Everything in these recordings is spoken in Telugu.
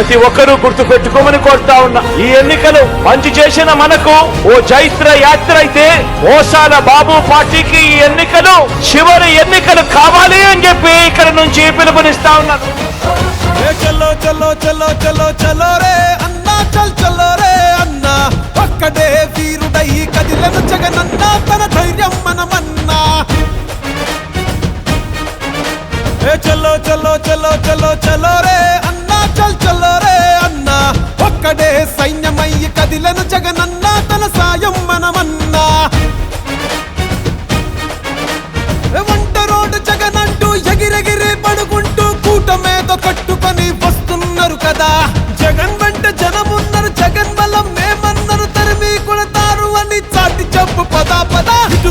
ప్రతి ఒక్కరూ గుర్తు పెట్టుకోమని కోరుతా ఉన్నా. ఈ ఎన్నికలు మంచి చేసిన మనకు ఓ చైత్ర యాత్ర అయితే ఓసాల బాబు పార్టీకి ఈ ఎన్నికలు చివరి ఎన్నికలు కావాలి అని చెప్పి ఇక్కడ నుంచి పిలుపునిస్తా ఉన్నాను ఏ చలో చలో చలో చలో చలో రే అన్నా చల్ చలో రే అన్నా. ఒక్కడే వీరుడై కదిలను జగనన్నా తన ధైర్యం మనమన్నా. ఏ చలో చలో చలో చలో చలో రే కదా? జగన్ వెంట జనముందరు జగన్ బలం మేమందరు తరిమి కొడతారు అని చాటి చెప్పు పదా పదా. ఇటు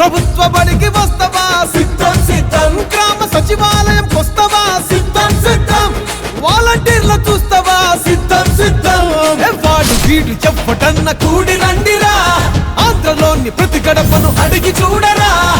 ప్రభుత్వ బడికి వస్తవా? సిద్ధం సిద్ధం. గ్రామ సచివాలయం వస్తవా సిద్ధం సిద్ధం. వాలంటీర్లు చూస్తవా? సిద్ధం సిద్ధం. వాడు వీడు చెప్పటన్న కూడి రండిరా. ఆంధ్రలోని ప్రతి గడపను అడిగి చూడరా.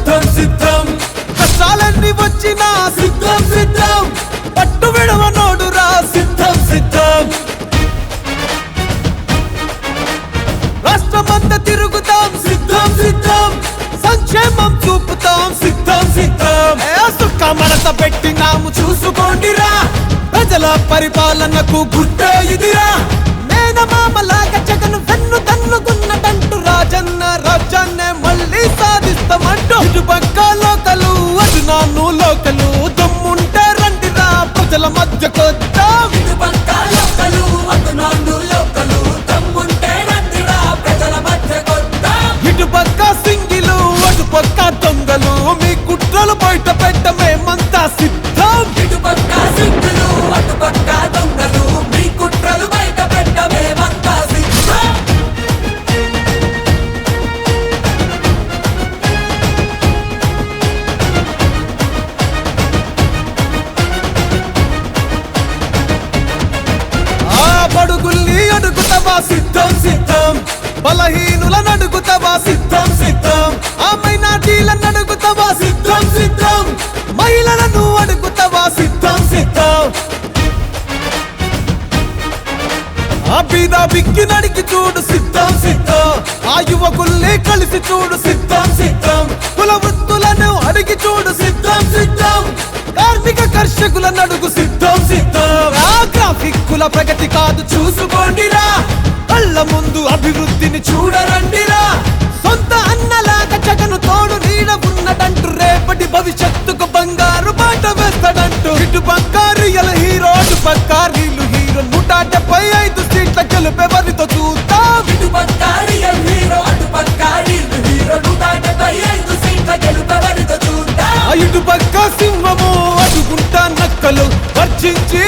చూపుతాం సిద్ధం సిద్ధం. సుక్క మనత పెట్టినాము చూసుకోండిరా. ప్రజల పరిపాలనకు గుట్టే ఇదిరా. మేనమామలాగా జగన్ వెన్ను తన్నుకున్నటంటూ రాజన్న రాజ్యాన్నే మళ్ళీ సాధిస్తామంటూ ఇటు ఆ బడుగుల్ని అడుగుతావా సిద్ధం సిద్ధం. బలహీనులను అడుగుతావా సిద్ధం సిద్ధం. ఆ మైనార్టీలను అడుగుతావా సిద్ధం సిద్ధం. మహిళలను అడుగుతావా సిద్ధం సిద్ధం. ఆ బీద బిక్కి నడికి చూడు సిద్ధం సిద్ధం. ఆ యువకుల్ని కలిసి చూడు సిద్ధం సిద్ధం. కుల వృత్తులను అడిగి చూడు సిద్ధం సిద్ధం. కార్మిక కర్షకులను అడుగు సిద్ధం సిద్ధం. దిక్కుల ప్రగతి కాదు చూసుకోండిరా. కళ్ళ ముందు అభివృద్ధిని చూడరండిరా. సొంత అన్నలాగ జగను తోడు నీడ ఉన్నదంటూ రేపటి భవిష్యత్తుకు బంగారు బాట వేస్తాడంటూ. ఇటు పక్క రియల్ హీరో అటు పక్క నీళ్ళు హీరో నూట డెబ్బై ఐదు సీట్ల గెలుపెవరితో చూస్తా ఇటు పక్క రియల్ హీరో అటు పక్క నీళ్ళు హీరో నూట డెబ్బై ఐదు సీట్ల గెలుపెవరితో చూద్దాం? ఇటు పక్క సింహము అడుగుంటా నక్కలు వర్జించి